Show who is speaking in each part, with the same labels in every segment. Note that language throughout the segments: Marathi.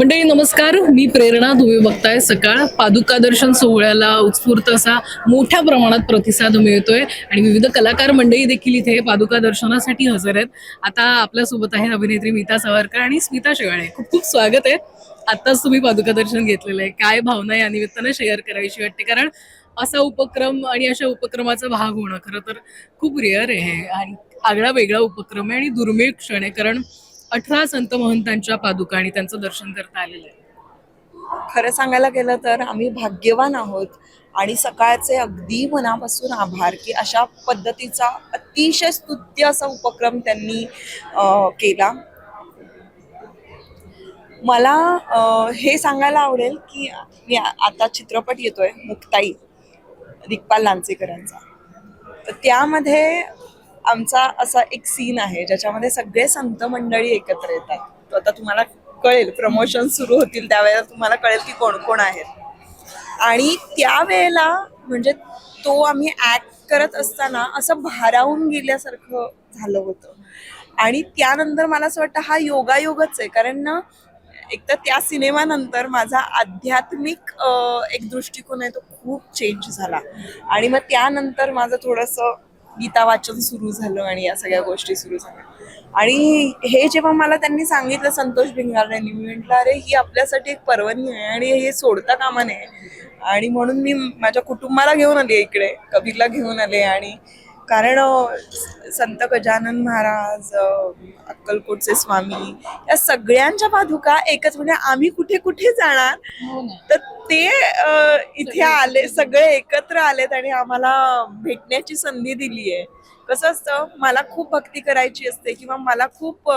Speaker 1: मंडळी नमस्कार. मी प्रेरणा तुम्ही बघताय सकाळ. पादुका दर्शन सोहळ्याला उत्स्फूर्त असा मोठ्या प्रमाणात प्रतिसाद मिळतोय. आणि विविध कलाकार मंडळी देखील इथे पादुका दर्शनासाठी हजर आहेत. आता आपल्यासोबत आहे अभिनेत्री मीता सावरकर आणि स्मिता शेवाळे. खूप खूप स्वागत आहे. आत्ताच तुम्ही पादुका दर्शन घेतलेलं आहे. काय भावना या निमित्तानं शेअर करायची वाटते? कारण असा उपक्रम आणि अशा उपक्रमाचा भाग होणं खरं तर खूप रेअर आहे. आणि आगळा वेगळा उपक्रम आहे आणि दुर्मिळ क्षण आहे. कारण अठरा संत महंतांच्या पादुका आणि त्यांचं दर्शन करता आलेलं आहे.
Speaker 2: खरं सांगायला गेलं तर आम्ही भाग्यवान आहोत आणि सकाळचे अगदी मनापासून आभार की अशा पद्धतीचा अतिशय स्तुत्य असा उपक्रम त्यांनी केला. मला हे सांगायला आवडेल की मी आ- आता चित्रपट येतोय मुक्ताई दिग्पाल लांचेकरांचा. तर त्यामध्ये आमचा असा एक सीन आहे ज्याच्यामध्ये सगळे संत मंडळी एकत्र येतात. तो आता तुम्हाला कळेल प्रमोशन सुरू होतील त्यावेळेला तुम्हाला कळेल की कोण कोण आहेत. आणि त्यावेळेला म्हणजे तो आम्ही ऍक्ट करत असताना असं भारावून गेल्यासारखं झालं होतं. आणि त्यानंतर मला असं वाटतं हा योगायोगच आहे कारण ना एक तर त्या सिनेमानंतर माझा आध्यात्मिक एक दृष्टिकोन आहे तो खूप चेंज झाला. आणि मग त्यानंतर माझं थोडंसं गीता वाचन सुरू झालं आणि या सगळ्या गोष्टी सुरू झाल्या. आणि हे जेव्हा मला त्यांनी सांगितलं संतोष भिंगार यांनी मी म्हटलं अरे ही आपल्यासाठी एक पर्वणी आहे आणि हे सोडता कामा नये. आणि म्हणून मी माझ्या कुटुंबाला घेऊन आले इकडे कबीरला घेऊन आले. आणि कारण संत गजानन महाराज अक्कलकोटचे स्वामी या सगळ्यांच्या पादुका एकच म्हणजे आम्ही कुठे कुठे जाणार तर ते इथे आले सगळे एकत्र आलेत आणि आम्हाला भेटण्याची संधी दिली आहे कसं असतं मला खूप भक्ती करायची असते किंवा मला खूप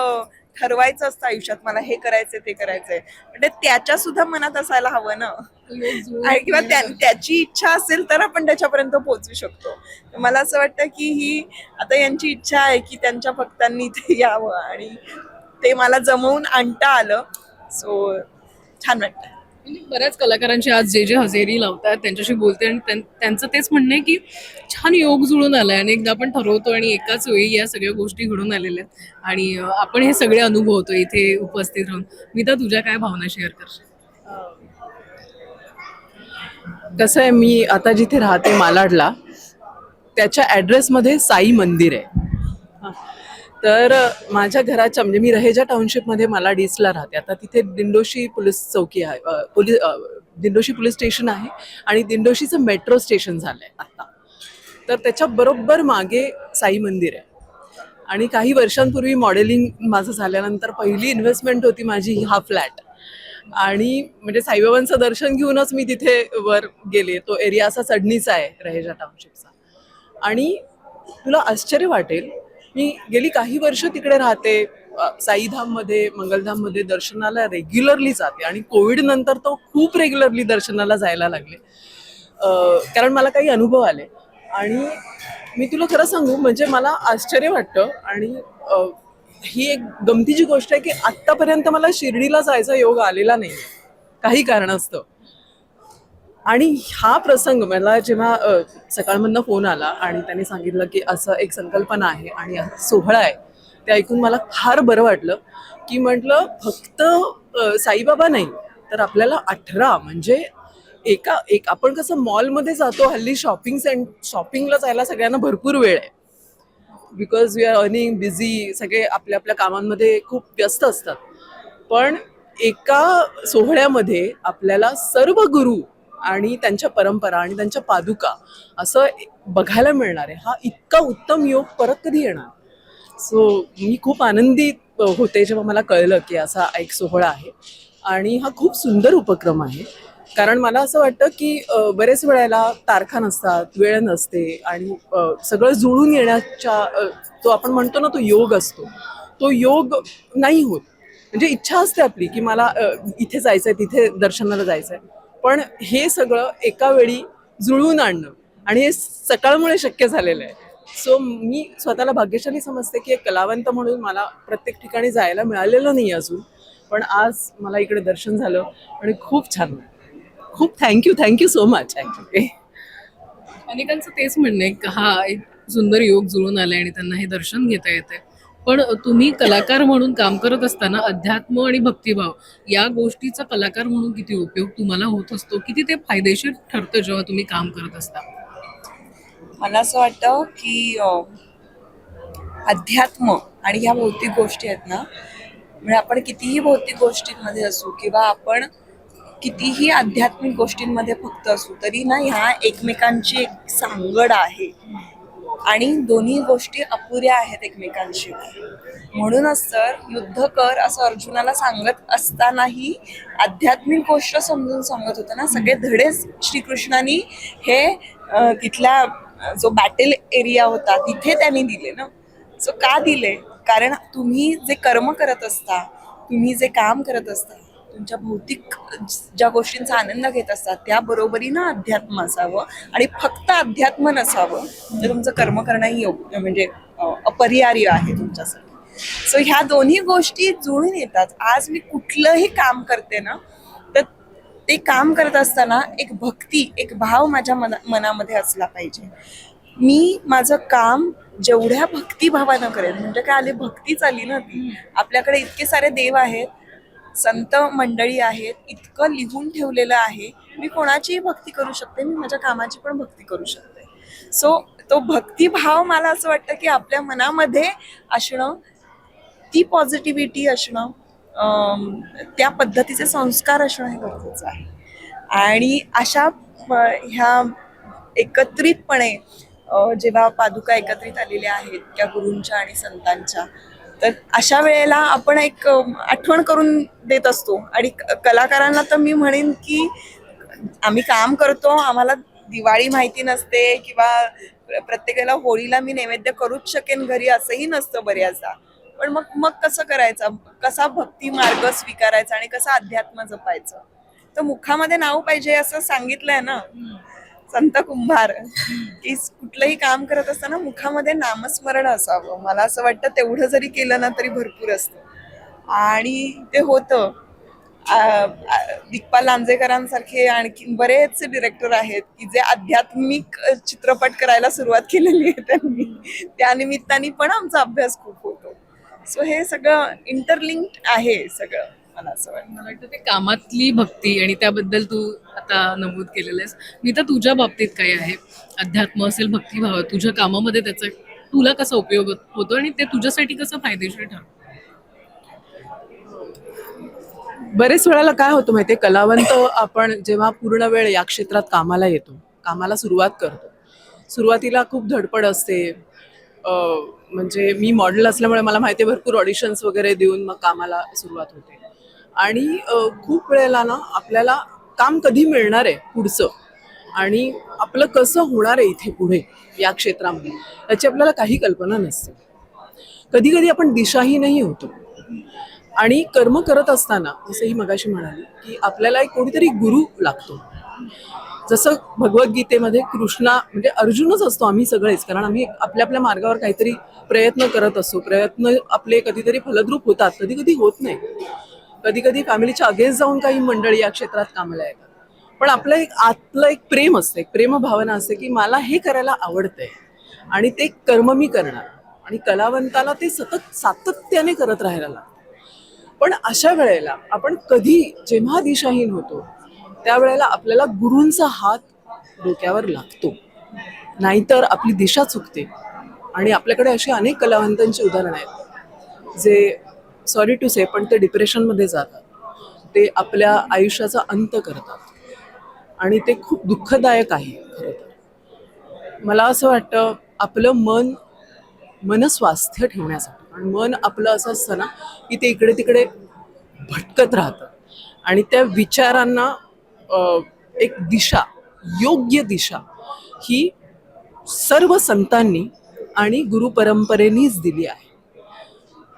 Speaker 2: ठरवायचं असतं आयुष्यात मला हे करायचंय ते करायचंय. म्हणजे त्याच्या सुद्धा मनात असायला हवं ना. किंवा त्या- त्याची इच्छा असेल तर आपण त्याच्यापर्यंत पोहोचू शकतो. मला असं वाटतं की ही आता यांची इच्छा आहे की त्यांच्या भक्तांनी इथे यावं आणि ते मला जमवून आणता आलं. सो छान वाटतं
Speaker 1: बऱ्याच कलाकारांची आज जे जे हजेरी लावतात त्यांच्याशी बोलते आणि त्यां- त्यांचं तेच म्हणणं आहे की छान योग जुळून आलाय आणि एकदा आपण ठरवतो आणि एकाच वेळी या सगळ्या गोष्टी घडून आलेल्या आहेत. आणि आपण हे सगळे अनुभवतो इथे उपस्थित राहून. मी तर तुझ्या काय भावना शेअर करशील?
Speaker 3: कसं आहे मी आता जिथे राहते मालाडला त्याच्या ॲड्रेसमध्ये साई मंदिर आहे. तर माझ्या घराच्या म्हणजे मी रहेजा टाउनशिपमध्ये मला डीसला राहते. आता तिथे दिंडोशी पोलीस चौकी आहे पोलीस दिंडोशी पोलीस स्टेशन आहे आणि दिंडोशीचं मेट्रो स्टेशन झालं आहे आता. तर त्याच्या बरोबर मागे साई मंदिर आहे. आणि काही वर्षांपूर्वी मॉडेलिंग माझं झाल्यानंतर पहिली इन्व्हेस्टमेंट होती माझी हा फ्लॅट. आणि म्हणजे साईबाबांचं दर्शन घेऊनच मी तिथे वर गेले. तो एरिया असा चढणीचा आहे रहेजा टाउनशिपचा. आणि तुला आश्चर्य वाटेल मी गेली काही वर्ष तिकडे राहते. साईधाममध्ये मंगलधाममध्ये दर्शनाला रेग्युलरली जाते आणि कोविड नंतर तो खूप रेग्युलरली दर्शनाला जायला लागले. कारण मला काही अनुभव आले. आणि मी तुला खरं सांगू म्हणजे मला आश्चर्य वाटतं आणि ही एक गमतीची गोष्ट आहे की आत्तापर्यंत मला शिर्डीला जायचा योग आलेला नाही काही कारणास्तव. आणि हा प्रसंग मला जेव्हा सकाळमधनं फोन आला आणि त्यांनी सांगितलं की असं एक संकल्पना आहे आणि सोहळा आहे ते ऐकून मला फार बरं वाटलं की म्हटलं फक्त साईबाबा नाही तर आपल्याला अठरा म्हणजे एका एक आपण कसं मॉलमध्ये जातो हल्ली शॉपिंग सेंट शॉपिंगला जायला सगळ्यांना भरपूर वेळ आहे. Because we are earning busy सगळे आपल्या आपल्या कामांमध्ये खूप व्यस्त असतात. पण एका सोहळ्यामध्ये आपल्याला सर्व गुरु आणि त्यांच्या परंपरा आणि त्यांच्या पादुका असं बघायला मिळणार आहे. हा इतका उत्तम योग परत कधी येणार? सो मी खूप आनंदित होते जेव्हा मला कळलं की असा एक सोहळा आहे. आणि हा खूप सुंदर उपक्रम आहे. कारण मला असं वाटतं की बरेच वेळेला तारखा नसतात वेळ नसते आणि सगळं जुळून येण्याच्या तो आपण म्हणतो ना तो योग असतो तो योग नाही होत. म्हणजे इच्छा असते आपली की मला इथे जायचं आहे तिथे दर्शनाला जायचं आहे पण हे सगळं एका वेळी जुळवून आणणं आणि हे सकाळमुळे शक्य झालेलं आहे. सो मी स्वतःला भाग्यशाली समजते की एक कलावंत म्हणून मला प्रत्येक ठिकाणी जायला मिळालेलं नाही अजून पण आज मला इकडे दर्शन झालं आणि खूप छान खूप thank you thank you so much actually
Speaker 1: अनेकांचं तेच म्हणणं आहे हा एक सुंदर योग जुळून आलाय आणि त्यांना हे दर्शन घेता येते पण तुम्ही कलाकार म्हणून काम करत असताना अध्यात्म आणि भक्तिभाव या गोष्टीचा कलाकार म्हणून किती उपयोग तुम्हाला होत असतो? किती ते फायदेशीर ठरतं जेव्हा तुम्ही काम करत असता?
Speaker 2: मला असं वाटतं की अध्यात्म आणि ह्या भौतिक गोष्टी आहेत ना म्हणजे आपण कितीही भौतिक गोष्टींमध्ये असू किंवा आपण कितीही आध्यात्मिक गोष्टींमध्ये फक्त असू तरी ना ह्या एकमेकांची एक सांगड आहे. आणि दोन्ही गोष्टी अपुऱ्या आहेत एकमेकांशिवाय म्हणूनच तर युद्ध कर असं अर्जुनाला सांगत असतानाही आध्यात्मिक गोष्ट समजून सांगत होतं ना. सगळे धडेच श्रीकृष्णाने हे तिथला जो बॅटल एरिया होता तिथे त्यांनी दिले ना. सो का दिले? कारण तुम्ही जे कर्म करत असता तुम्ही जे काम करत असता तुमच्या भौतिक ज्या गोष्टींचा आनंद घेत असतात त्या बरोबरीनं अध्यात्म असावं आणि फक्त अध्यात्म नसावं तर तुमचं कर्म करणंही योग्य म्हणजे अपरिहार्य आहे तुमच्यासाठी. सो ह्या दोन्ही गोष्टी जुळून येतात. आज मी कुठलंही काम करते ना तर ते काम करत असताना एक भक्ती एक भाव माझ्या मना मनामध्ये असला पाहिजे. मी माझं काम जेवढ्या भक्तिभावानं करेन म्हणजे काय आले भक्तीच आली ना ती. आपल्याकडे इतके सारे देव आहेत संत मंडळी आहेत इतकं लिहून ठेवलेलं आहे. मी कोणाचीही भक्ती करू शकते मी माझ्या कामाची पण भक्ती करू शकते. सो तो भक्तिभाव मला असं वाटतं की आपल्या मनामध्ये असणं ती पॉझिटिव्हिटी असणं त्या पद्धतीचे संस्कार असणं हे गरजेचं आहे. आणि अशा ह्या एकत्रितपणे जेव्हा पादुका एकत्रित आलेल्या आहेत त्या गुरूंच्या आणि संतांच्या तर अशा वेळेला आपण एक आठवण करून देत असतो. आणि कलाकारांना तर मी म्हणेन की आम्ही काम करतो आम्हाला दिवाळी माहिती नसते किंवा प्रत्येकाला होळीला मी नैवेद्य करूच शकेन घरी असंही नसतं बऱ्याचदा. पण मग मग कसं करायचं? कसा भक्ती मार्ग स्वीकारायचा आणि कसा अध्यात्म जपायचं? तर मुखामध्ये नाव पाहिजे असं सांगितलंय ना. संत कुंभार की कुठलंही काम करत असताना मुखामध्ये नामस्मरण असावं. मला असं वाटतं तेवढं जरी केलं ना तरी भरपूर असतं. आणि ते होतं. दिग्पाल लांजेकरांसारखे आणखी बरेचसे डिरेक्टर आहेत की जे आध्यात्मिक चित्रपट करायला सुरुवात केलेली आहे त्यांनी. त्यानिमित्ताने पण आमचा अभ्यास खूप होतो. सो हे सगळं इंटरलिंक्ड आहे सगळं मला असं वाटतं.
Speaker 1: मला वाटतं ते कामातली भक्ती आणि त्याबद्दल तू आता नमूद केलेलं आहेस. मी तर तुझ्या बाबतीत काय आहे? अध्यात्म असेल भक्तिभाव तुझ्या कामामध्ये त्याचा तुला कसा उपयोग होतो आणि ते तुझ्यासाठी कसं फायदेशीर ठरतं?
Speaker 3: बरेच वेळेला काय होतं माहितीये कलावंत आपण जेव्हा पूर्ण वेळ या क्षेत्रात कामाला येतो कामाला सुरुवात करतो. सुरुवातीला खूप धडपड असते. म्हणजे मी मॉडेल असल्यामुळे मला माहिती भरपूर ऑडिशन्स वगैरे देऊन मग कामाला सुरुवात होते. आणि खूप वेळेला ना आपल्याला काम कधी मिळणार आहे पुढचं? आणि आपलं कसं होणार आहे इथे पुढे या क्षेत्रामध्ये? याची आपल्याला काही कल्पना नसते. कधी कधी आपण दिशाहीनही होतो. आणि कर्म करत असताना जसं ही मगाशी म्हणाली की आपल्याला एक कोणीतरी गुरु लागतो. जसं भगवद्गीतेमध्ये कृष्णा म्हणजे अर्जुनच असतो आम्ही सगळेच कारण आम्ही आपल्या आपल्या मार्गावर काहीतरी प्रयत्न करत असतो. प्रयत्न आपले कधीतरी फलद्रूप होतात. कधी कधी होत नाही. कधी कधी फॅमिलीच्या अगेन्स्ट जाऊन काही मंडळी या क्षेत्रात कामाला येतात. पण आपलं एक आतलं एक प्रेम असतं एक प्रेमभावना असते की मला हे करायला आवडतंय आणि ते कर्म मी करणार आणि कलावंताला ते सतत सातत्याने करत राहायला लागतं. पण अशा वेळेला आपण कधी जेव्हा दिशाहीन होतो त्यावेळेला आपल्याला गुरूंचा हात डोक्यावर लागतो. नाहीतर आपली दिशा चुकते आणि आपल्याकडे अशी अनेक कलावंतांची उदाहरणं आहेत. जे सॉरी टू से पण ते डिप्रेशनमध्ये जातात. ते आपल्या आयुष्याचा अंत करतात. आणि ते खूप दुःखदायक आहे खरं तर. मला असं वाटतं आपलं मन मनस्वास्थ्य ठेवण्यासाठी. कारण मन आपलं असं असतं ना की ते इकडे तिकडे भटकत राहतं. आणि त्या विचारांना एक दिशा योग्य दिशा ही सर्व संतांनी आणि गुरुपरंपरेनीच दिली आहे.